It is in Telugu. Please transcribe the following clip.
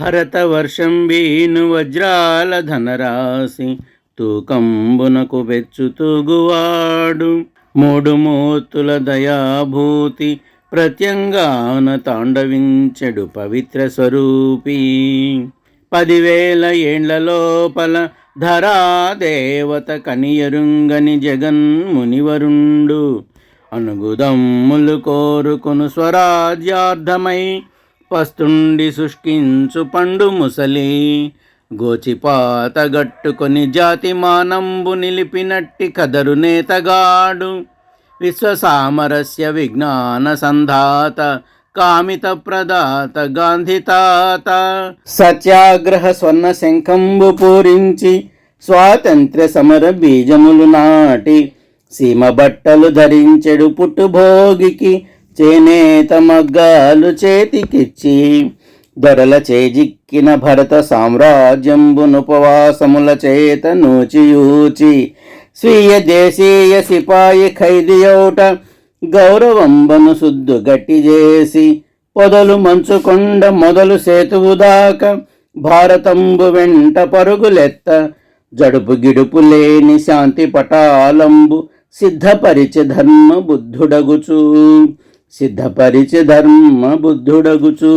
భరతవర్షం వీను వజ్రాల ధనరాశి తూకంబునకు వెచ్చు తూగువాడు. మూడు మూర్తుల దయాభూతి ప్రత్యంగాన తాండవించెడు పవిత్ర స్వరూపీ. పదివేల ఏండ్ల లోపల ధరాదేవత కనియరుంగని జగన్మునివరుండు. అనుగుదమ్ములు కోరుకును స్వరాజ్యార్థమై పస్తుండి శుష్కించు పండు ముసలి. గోచిపాత గట్టుకొని జాతి మానంబు నిలిపినట్టి కదరు నేతగాడు. విశ్వసామరస్య విజ్ఞాన సంధాత కామిత ప్రదాత గాంధీ తాత. సత్యాగ్రహ స్వర్ణ శంఖంబు పూరించి స్వాతంత్ర్య సమర బీజములు నాటి సీమ బట్టలు ధరించెడు పుట్టుభోగికి చేనేత మగ్గాలు చేతికిచ్చి దొరల చేజిక్కిన భరత సామ్రాజ్యంబునుపవాసముల చేత నూచియూచి స్వీయ దేశీయ సిపాయి ఖైదియోట గౌరవంబను సుద్దు గట్టి చేసి పొదలు మంచుకొండ మొదలు సేతువు దాకా భారతంబు వెంట పరుగులెత్త జడుపు గిడుపు లేని శాంతి పటాలంబు సిద్ధపరిచ ధర్మ బుద్ధుడగుచూ. సిద్ధపరిచి ధర్మ బుద్ధుడగుచు.